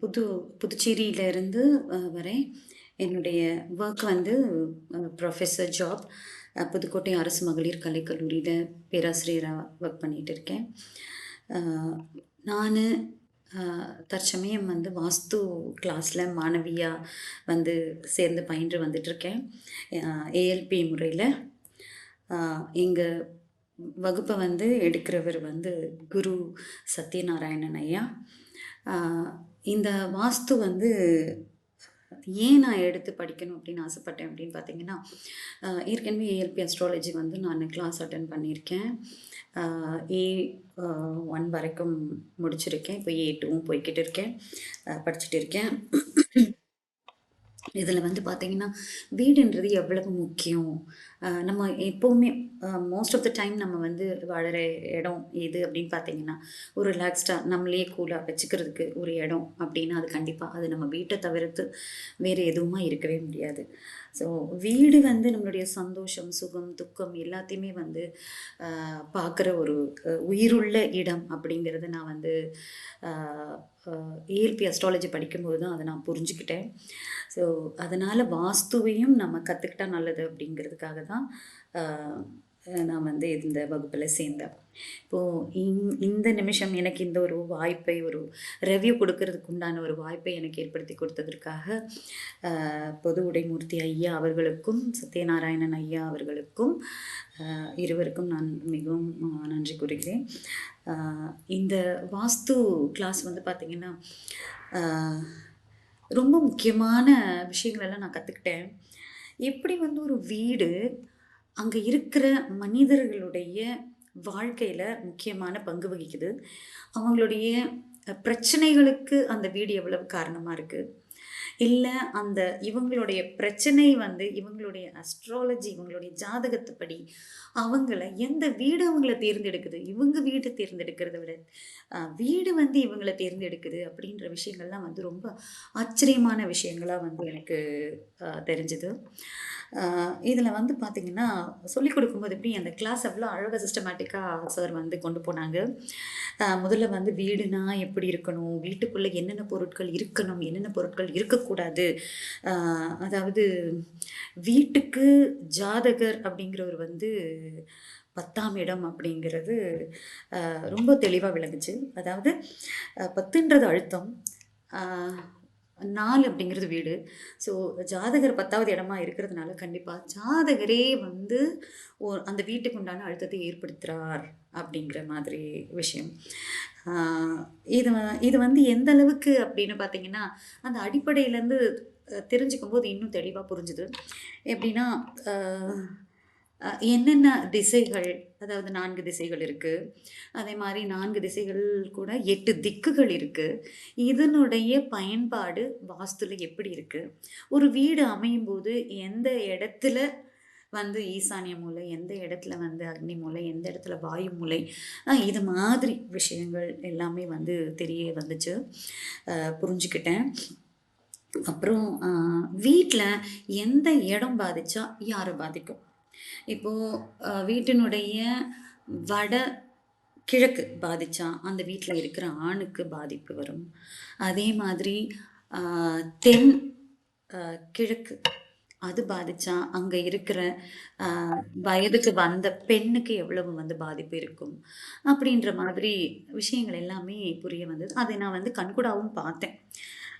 புது புதுச்சேரியிலேருந்து வரேன் என்னுடைய ஒர்க் வந்து ப்ரொஃபஸர் ஜாப் புதுக்கோட்டை அரசு மகளிர் கலைக்கல்லூரியில் பேராசிரியராக ஒர்க் பண்ணிகிட்டு இருக்கேன். நான் தற்சமயம் வந்து வாஸ்து கிளாஸில் மாணவியாக வந்து சேர்ந்து பயின்று வந்துட்டுருக்கேன் ஏஎல்பி முறையில். எங்கள் வகுப்பை வந்து எடுக்கிறவர் வந்து குரு சத்யநாராயணன் ஐயா. இந்த வாஸ்து வந்து ஏன் நான் எடுத்து படிக்கணும் அப்படின்னு ஆசைப்பட்டேன் அப்படின்னு பார்த்தீங்கன்னா ஏற்கனவே ஏஎல்பி அஸ்ட்ராலஜி வந்து நான் கிளாஸ் அட்டன் பண்ணியிருக்கேன். ஏ ஒன் வரைக்கும் முடிச்சிருக்கேன். இப்போ ஏ டூவும் போய்கிட்டு இருக்கேன். படிச்சுட்டு இருக்கேன். இதில் வந்து பார்த்திங்கன்னா வீடுன்றது எவ்வளவு முக்கியம்? நம்ம எப்போவுமே மோஸ்ட் ஆஃப் த டைம் நம்ம வந்து வாழற இடம் எது அப்படின்னு பார்த்தீங்கன்னா ஒரு ரிலாக்ஸ்டாக நம்மளே கூலாக வச்சுக்கிறதுக்கு ஒரு இடம் அப்படின்னா அது கண்டிப்பாக அது நம்ம வீட்டை தவிர்த்து வேறு எதுவுமா இருக்கவே முடியாது. ஸோ வீடு வந்து நம்மளுடைய சந்தோஷம் சுகம் துக்கம் எல்லாத்தையுமே வந்து பார்க்குற ஒரு உயிருள்ள இடம் அப்படிங்கிறத நான் வந்து ஏஎல்பி அஸ்ட்ராலஜி படிக்கும்போது தான் அதை நான் புரிஞ்சுக்கிட்டேன். ஸோ அதனால் வாஸ்துவையும் நம்ம கற்றுக்கிட்டா நல்லது அப்படிங்கிறதுக்காக தான் நான் வந்து இந்த வகுப்பில் சேர்ந்தேன். இப்போது இந் இந்த நிமிஷம் எனக்கு இந்த ஒரு வாய்ப்பை ஒரு ரெவ்யூ கொடுக்கறதுக்கு உண்டான ஒரு வாய்ப்பை எனக்கு ஏற்படுத்தி கொடுத்ததற்காக பொது உடைமூர்த்தி ஐயா அவர்களுக்கும் சத்யநாராயணன் ஐயா அவர்களுக்கும் இருவருக்கும் நான் மிகவும் நன்றி கூறுகிறேன். இந்த வாஸ்து கிளாஸ் வந்து பார்த்திங்கன்னா ரொம்ப முக்கியமான விஷயங்களெல்லாம் நான் கற்றுக்கிட்டேன் எப்படி வந்து ஒரு வீடு அங்கே இருக்கிற மனிதர்களுடைய வாழ்க்கையில் முக்கியமான பங்கு வகிக்குது. அவங்களுடைய பிரச்சனைகளுக்கு அந்த வீடு எவ்வளவு காரணமாக இருக்குது இல்லை அந்த இவங்களுடைய பிரச்சனை வந்து இவங்களுடைய அஸ்ட்ராலஜி இவங்களுடைய ஜாதகத்துப்படி அவங்கள எந்த வீடு அவங்கள தேர்ந்தெடுக்குது? இவங்க வீடு தேர்ந்தெடுக்கிறத விட வீடு வந்து இவங்கள தேர்ந்தெடுக்குது அப்படின்ற விஷயங்கள்லாம் வந்து ரொம்ப ஆச்சரியமான விஷயங்களாக வந்து எனக்கு தெரிஞ்சுது. இதில் வந்து பார்த்திங்கன்னா சொல்லிக் கொடுக்கும்போது எப்படி அந்த கிளாஸ் அவ்வளோ அழகாக சிஸ்டமேட்டிக்காக சார் வந்து கொண்டு போனாங்க. முதல்ல வந்து வீடுனா எப்படி இருக்கணும்? வீட்டுக்குள்ளே என்னென்ன பொருட்கள் இருக்கணும்? என்னென்ன பொருட்கள் இருக்கக்கூடாது? அதாவது வீட்டுக்கு ஜாதகர் அப்படிங்கிறவர் வந்து பத்தாம் இடம் அப்படிங்கிறது ரொம்ப தெளிவாக விளங்குச்சு. அதாவது பத்துன்றது அழுத்தம். நாலு அப்படிங்கிறது வீடு. ஸோ ஜாதகர் பத்தாவது இடமா இருக்கிறதுனால கண்டிப்பாக ஜாதகரே வந்து ஓ அந்த வீட்டுக்கு உண்டான அழுத்தத்தை ஏற்படுத்துகிறார் அப்படிங்கிற மாதிரி விஷயம். இது இது வந்து எந்த அளவுக்கு அப்படின்னு பார்த்தீங்கன்னா அந்த அடிப்படையிலேருந்து தெரிஞ்சுக்கும் போது இன்னும் தெளிவாக புரிஞ்சுது. எப்படின்னா என்னென்ன திசைகள் அதாவது நான்கு திசைகள் இருக்குது அதே மாதிரி நான்கு திசைகள் கூட எட்டு திக்குகள் இருக்குது இதனுடைய பயன்பாடு வாஸ்துல எப்படி இருக்குது ஒரு வீடு அமையும் போது எந்த இடத்துல வந்து ஈசானிய மூலை எந்த இடத்துல வந்து அக்னி மூலை எந்த இடத்துல வாயு மூலை இது மாதிரி விஷயங்கள் எல்லாமே வந்து தெரிய வந்துச்சு. புரிஞ்சுக்கிட்டேன். அப்புறம் வீட்டில் எந்த இடம் பாதிச்சா யாரை பாதிக்கும்? இப்போது வீட்டினுடைய வட கிழக்கு பாதிச்சா அந்த வீட்டில் இருக்கிற ஆணுக்கு பாதிப்பு வரும். அதே மாதிரி தென் கிழக்கு அது பாதிச்சா அங்கே இருக்கிற ஆஹ், வயதுக்கு வந்த பெண்ணுக்கு எவ்வளவு வந்து பாதிப்பு இருக்கும்? அப்படின்ற மாதிரி விஷயங்கள் எல்லாமே புரிய வந்தது. அதை நான் வந்து கண்கூடாவும் பார்த்தேன்.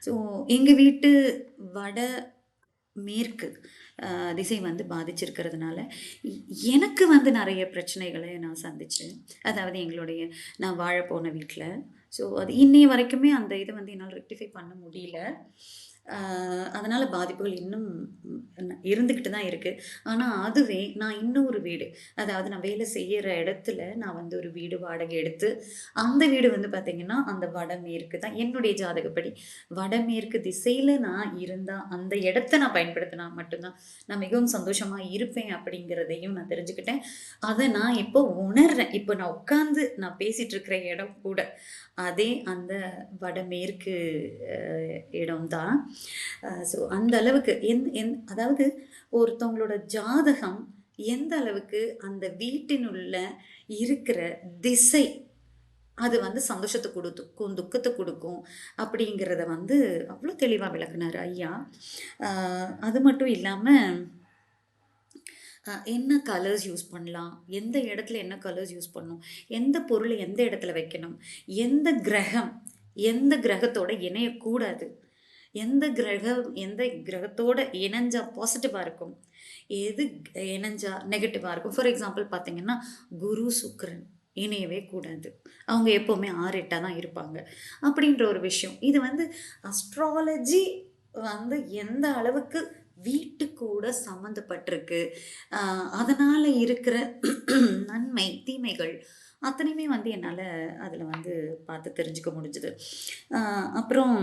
ஸோ எங்கள் வீட்டு வட மேற்கு ஆஹ், திசை வந்து பாதிச்சிருக்கிறதுனால எ- எனக்கு வந்து நிறைய பிரச்சனைகளை நான் சந்திச்சேன். அதாவது எங்களுடைய நான் வாழ போன வீட்டில் ஸோ அது இன்னைய வரைக்குமே அந்த இதை வந்து என்னால் ரெக்டிஃபை பண்ண முடியல. அதனால் பாதிப்புகள் இன்னும் இருந்துக்கிட்டு தான் இருக்குது ஆனால் அதுவே நான் இன்னொரு வீடு அதாவது நான் வேலை செய்கிற இடத்துல நான் வந்து ஒரு வீடு வாடகை எடுத்து அந்த வீடு வந்து பார்த்திங்கன்னா அந்த வடமேற்கு தான் என்னுடைய ஜாதகப்படி. வடமேற்கு திசையில் நான் இருந்தால் அந்த இடத்த நான் பயன்படுத்தினா மட்டும்தான் நான் மிகவும் சந்தோஷமாக இருப்பேன் அப்படிங்கிறதையும் நான் தெரிஞ்சுக்கிட்டேன். அதை நான் இப்போ உணர்றேன். இப்போ நான் உட்காந்து நான் பேசிகிட்டு இருக்கிற இடம் கூட அதே அந்த வடமேற்கு இடம்தான். ஸோ அந்த அளவுக்கு எந் எந் அதாவது ஒருத்தவங்களோட ஜாதகம் எந்த அளவுக்கு அந்த வீட்டினுள்ள இருக்கிற திசை அது வந்து சந்தோஷத்தை கொடுத்துக்கும் துக்கத்தை கொடுக்கும் அப்படிங்கிறத வந்து அவ்வளோ தெளிவாக விளக்குனார் ஐயா. அது மட்டும் இல்லாமல் என்ன கலர்ஸ் யூஸ் பண்ணலாம்? எந்த இடத்துல என்ன கலர்ஸ் யூஸ் பண்ணணும்? எந்த பொருள் எந்த இடத்துல வைக்கணும்? எந்த கிரகம், எந்த கிரகத்தோட இணையக்கூடாது? எந்த கிரகம் எந்த கிரகத்தோட இணைஞ்சா பாசிட்டிவாக இருக்கும்? எது இணைஞ்சா நெகட்டிவாக இருக்கும்? ஃபார் எக்ஸாம்பிள் பார்த்தீங்கன்னா, குரு, சுக்கரன் இணையவே கூடாது. அவங்க எப்போவுமே 6, 8ஆ தான் இருப்பாங்க. அப்படின்ற ஒரு விஷயம். இது வந்து அஸ்ட்ராலஜி வந்து எந்த அளவுக்கு வீட்டுக்கூட சம்மந்தப்பட்டிருக்கு. அதனால் இருக்கிற நன்மை, தீமைகள் அத்தனையுமே வந்து என்னால் அதில் வந்து பார்த்து தெரிஞ்சுக்க முடிஞ்சுது அப்புறம்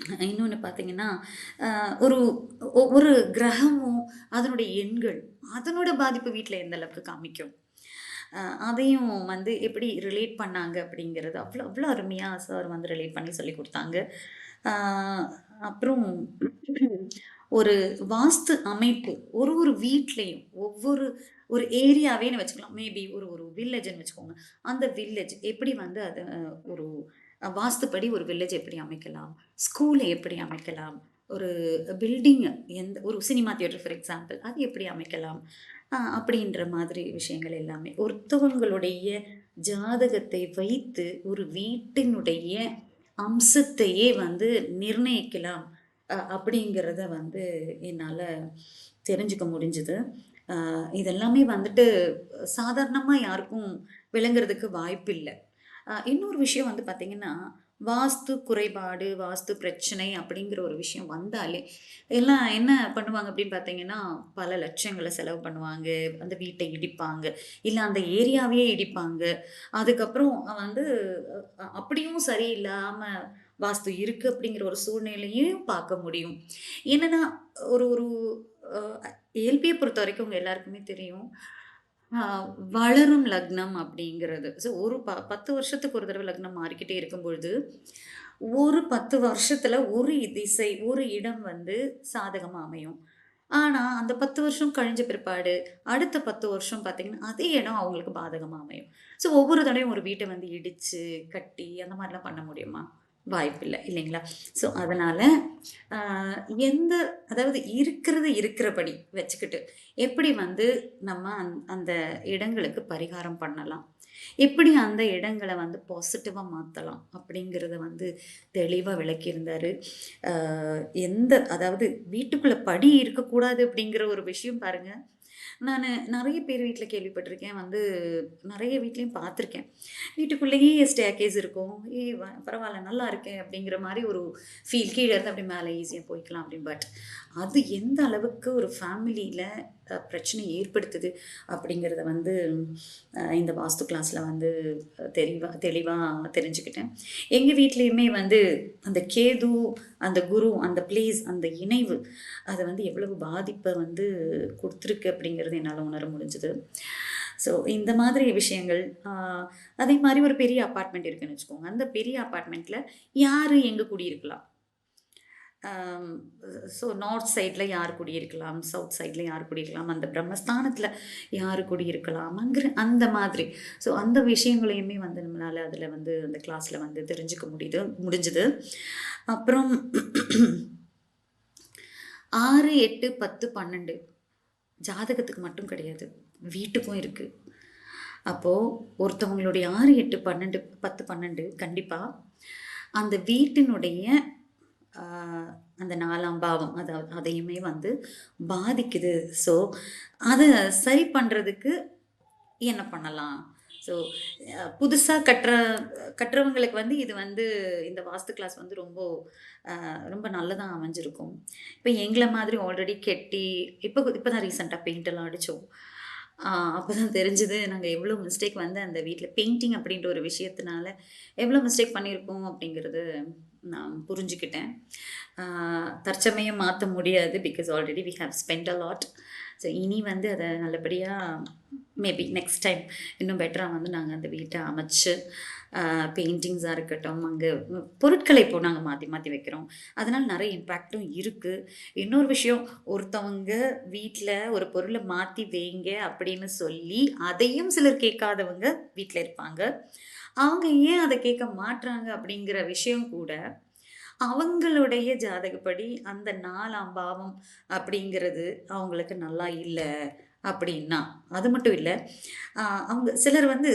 இன்னொன்று பார்த்தீங்கன்னா, ஒரு ஒரு கிரகமும், அதனுடைய எண்கள், அதனோட பாதிப்பு வீட்டில் எந்த அளவுக்கு காமிக்கும்? அதையும் வந்து எப்படி ரிலேட் பண்ணாங்க அப்படிங்கிறது அவ்வளோ அவ்வளோ அருமையாக சார் வந்து ரிலேட் பண்ணி சொல்லி கொடுத்தாங்க அப்புறம் ஒரு வாஸ்து அமைப்பு ஒரு ஒரு வீட்லேயும் ஒவ்வொரு ஒரு ஏரியாவேன்னு வச்சுக்கலாம். மேபி ஒரு ஒரு வில்லேஜ்னு வச்சுக்கோங்க. அந்த வில்லேஜ் எப்படி வந்து அது ஒரு வாஸ்துப்படி ஒரு வில்லேஜ் எப்படி அமைக்கலாம்? ஸ்கூலை எப்படி அமைக்கலாம்? ஒரு பில்டிங் எந்த ஒரு சினிமா தியேட்டர் ஃபார் எக்ஸாம்பிள் அது எப்படி அமைக்கலாம்? அப்படின்ற மாதிரி விஷயங்கள் எல்லாமே. ஒருத்தவங்களுடைய ஜாதகத்தை வைத்து ஒரு வீட்டினுடைய அம்சத்தையே வந்து நிர்ணயிக்கலாம். அப்படிங்கிறத வந்து என்னால் தெரிஞ்சுக்க முடிஞ்சுது இதெல்லாமே வந்துட்டு சாதாரணமாக யாருக்கும் விளங்குறதுக்கு வாய்ப்பில்லை இன்னொரு விஷயம் வந்து பார்த்திங்கன்னா வாஸ்து குறைபாடு, வாஸ்து பிரச்சனை அப்படிங்கிற ஒரு விஷயம் வந்தாலே, எல்லாம் என்ன பண்ணுவாங்க அப்படின்னு பார்த்தீங்கன்னா, பல லட்சங்களை செலவு பண்ணுவாங்க. அந்த வீட்டை இடிப்பாங்க. இல்லை அந்த ஏரியாவையே இடிப்பாங்க. அதுக்கப்புறம் வந்து அப்படியும் சரியில்லாமல் வாஸ்து இருக்குது அப்படிங்கிற ஒரு சூழ்நிலையும் பார்க்க முடியும். என்னன்னா, ஒரு ஒரு அ பொறுத்த வரைக்கும் உங்கள் எல்லாருக்குமே தெரியும். வளரும் லக்னம் அப்படிங்கிறது. ஸோ ஒரு ப 10 வருஷத்துக்கு ஒரு தடவை லக்னம் மாறிக்கிட்டே இருக்கும்பொழுது, ஒரு பத்து வருஷத்தில் ஒரு திசை, ஒரு இடம் வந்து சாதகமாக அமையும். ஆனால் அந்த 10 வருஷம் கழிஞ்ச பிற்பாடு, அடுத்த 10 வருஷம் பார்த்தீங்கன்னா, அதே இடம் அவங்களுக்கு பாதகமாக அமையும். ஸோ ஒவ்வொரு தடவையும் ஒரு வீட்டை வந்து இடித்து கட்டி அந்த மாதிரிலாம் பண்ண முடியுமா? வாய்ப்பில்லை இல்லைங்களா? ஸோ அதனால் எந்த அதாவது இருக்கிறது இருக்கிறபடி வச்சுக்கிட்டு, எப்படி வந்து நம்ம அந் அந்த இடங்களுக்கு பரிகாரம் பண்ணலாம்? எப்படி அந்த இடங்களை வந்து பாசிட்டிவாக மாற்றலாம் அப்படிங்கிறத வந்து தெளிவாக விளக்கியிருந்தார் எந்த அதாவது வீட்டுக்குள்ளே படி இருக்கக்கூடாது அப்படிங்கிற ஒரு விஷயம் பாருங்கள் நான் நிறைய பேர் வீட்டில் கேள்விப்பட்டிருக்கேன். வந்து நிறைய வீட்லேயும் பார்த்துருக்கேன். வீட்டுக்குள்ளேயே ஸ்டேர்கேஸ் இருக்கும். "ஏ பரவாயில்ல நல்லா இருக்கேன் அப்படிங்கிற மாதிரி ஒரு ஃபீல். கீழே இருந்து அப்படி மேலே ஈஸியாக போய்க்கலாம் அப்படின்னு. பட் அது எந்த அளவுக்கு ஒரு ஃபேமிலியில் பிரச்சனை ஏற்படுத்துது அப்படிங்கிறத வந்து இந்த வாஸ்து கிளாஸில் வந்து தெளிவாக தெளிவாக தெரிஞ்சுக்கிட்டேன். எங்கள் வீட்லேயுமே வந்து அந்த கேது, அந்த குரு, அந்த பிளேஸ், அந்த இணைவு அதை வந்து எவ்வளவு பாதிப்பை வந்து கொடுத்துருக்கு அப்படிங்கிறது என்னால் உணர முடிஞ்சுது ஸோ இந்த மாதிரி விஷயங்கள். அதே மாதிரி ஒரு பெரிய அப்பார்ட்மெண்ட் இருக்குன்னு வச்சுக்கோங்க. அந்த பெரிய அப்பார்ட்மெண்ட்டில் யார் எங்கே குடியிருக்கலாம்? ஸோ நார்த் சைடில் யார் குடியிருக்கலாம்? சவுத் சைடில் யார் குடியிருக்கலாம்? அந்த பிரம்மஸ்தானத்தில் யார் குடியிருக்கலாமாங்கிற அந்த மாதிரி. ஸோ அந்த விஷயங்களையுமே வந்து நம்மளால அதில் வந்து அந்த கிளாஸில் வந்து தெரிஞ்சுக்க முடியுது முடிஞ்சது. அப்புறம் 6, 8, 10, 12 ஜாதகத்துக்கு மட்டும் கிடையாது. வீட்டுக்கும் இருக்குது அப்போது ஒருத்தவங்களுடைய ஆறு எட்டு பன்னெண்டு பத்து பன்னெண்டு கண்டிப்பாக அந்த வீட்டினுடைய அந்த நாலாம் பாவம் அதாவது அதையுமே வந்து பாதிக்குது. ஸோ அதை சரி பண்ணுறதுக்கு என்ன பண்ணலாம்? ஸோ புதுசாக கட்டுற கட்டுறவங்களுக்கு வந்து இது வந்து இந்த வாஸ்து கிளாஸ் வந்து ரொம்ப ரொம்ப நல்லதாக அமைஞ்சிருக்கும். இப்போ எங்களை மாதிரி ஆல்ரெடி கெட்டி இப்போ இப்போ தான் ரீசெண்டாக பெயிண்ட் எல்லாம் அப்போ தான் தெரிஞ்சது நாங்கள் எவ்வளோ மிஸ்டேக் வந்து அந்த வீட்டில் பெயிண்டிங் அப்படின்ற ஒரு விஷயத்தினால எவ்வளோ மிஸ்டேக் பண்ணியிருக்கோம் அப்படிங்கிறது நான் புரிஞ்சுக்கிட்டேன். தற்சமயம் மாற்ற முடியாது. Because already we have spent a lot. So இனி வந்து அதை நல்லபடியாக மேபி நெக்ஸ்ட் டைம் இன்னும் பெட்டராக வந்து நாங்கள் அந்த வீட்டை அமைச்சு, பெயிண்டிங்ஸாக இருக்கட்டும், அங்கே பொருட்களை இப்போ நாங்கள் மாற்றி மாற்றி வைக்கிறோம். அதனால் நிறைய இம்பேக்ட்டும் இருக்குது இன்னொரு விஷயம் ஒருத்தவங்க வீட்டில் ஒரு பொருளை மாற்றி வைங்க அப்படின்னு சொல்லி, அதையும் சிலர் கேட்காதவங்க வீட்டில் இருப்பாங்க. அவங்க ஏன் அதை கேட்க மாட்டுறாங்க அப்படிங்கிற விஷயம் கூட அவங்களுடைய ஜாதகப்படி அந்த நாலாம் பாவம் அப்படிங்கிறது அவங்களுக்கு நல்லா இல்லை அப்படின்னா அது மட்டும் இல்லை அவங்க சிலர் வந்து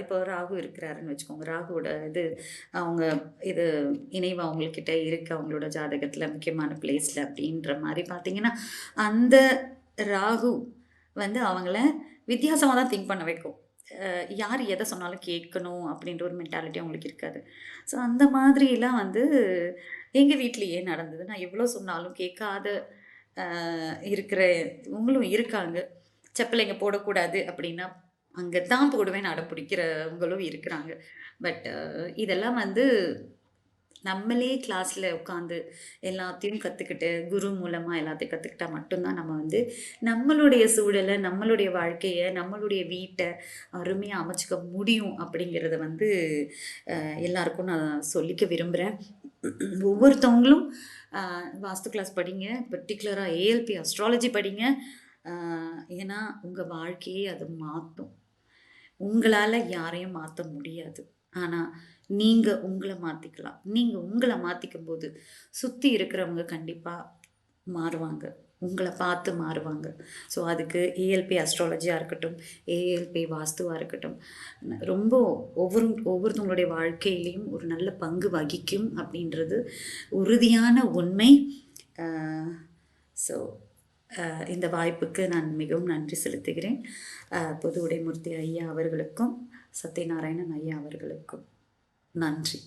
இப்போ ராகு இருக்கிறாருன்னு வச்சுக்கோங்க. ராகுவோட இது அவங்க இது இணைவு அவங்கக்கிட்ட இருக்கு. அவங்களோட ஜாதகத்தில் முக்கியமான பிளேஸில் அப்படின்ற மாதிரி பார்த்தீங்கன்னா அந்த ராகு வந்து அவங்கள வித்தியாசமாக தான் திங்க் பண்ண வைக்கும். யார் எதை சொன்னாலும் கேட்கணும் அப்படின்ற ஒரு மென்டாலிட்டி அவங்களுக்கு இருக்காது. ஸோ அந்த மாதிரிலாம் வந்து எங்கள் வீட்லேயே நடந்தது. நான் எவ்வளோ சொன்னாலும் கேட்காத இருக்கிற இவங்களும் இருக்காங்க. செப்பலைங்க போடக்கூடாது அப்படின்னா அங்கே தான் போடுவேன் அடம் பிடிக்கிறவங்களும் இருக்கிறாங்க. பட் இதெல்லாம் வந்து நம்மளே கிளாஸில் உட்காந்து எல்லாத்தையும் கற்றுக்கிட்டு குரு மூலமாக எல்லாத்தையும் கற்றுக்கிட்டா மட்டும்தான் நம்ம வந்து நம்மளுடைய சூழலை நம்மளுடைய வாழ்க்கையை நம்மளுடைய வீட்டை அருமையாக அமைச்சிக்க முடியும் அப்படிங்கிறத வந்து எல்லாருக்கும் நான் சொல்லிக்க விரும்புகிறேன் ஒவ்வொருத்தவங்களும் வாஸ்து கிளாஸ் படிங்க பர்டிகுலராக ஏஎல்பி அஸ்ட்ராலஜி படிங்க. ஏன்னா உங்கள் வாழ்க்கையே அது மாற்றும் உங்களால் யாரையும் மாற்ற முடியாது. ஆனால் நீங்கள் உங்களை மாற்றிக்கலாம் நீங்கள் உங்களை மாற்றிக்கும் போது சுற்றி இருக்கிறவங்க கண்டிப்பாக மாறுவாங்க. உங்களை பார்த்து மாறுவாங்க. ஸோ அதுக்கு ஏஎல்பி அஸ்ட்ராலஜியாக இருக்கட்டும் ஏஎல்பி வாஸ்துவாக இருக்கட்டும் ரொம்ப ஒவ்வொரு ஒவ்வொருத்தவங்களுடைய வாழ்க்கையிலையும் ஒரு நல்ல பங்கு வகிக்கும் அப்படின்றது உறுதியான உண்மை. ஸோ இந்த வாய்ப்புக்கு நான் மிகவும் நன்றி செலுத்துகிறேன். பொது உடைமூர்த்தி ஐயா அவர்களுக்கும் சத்யநாராயணன் ஐயா அவர்களுக்கும். நன்றி.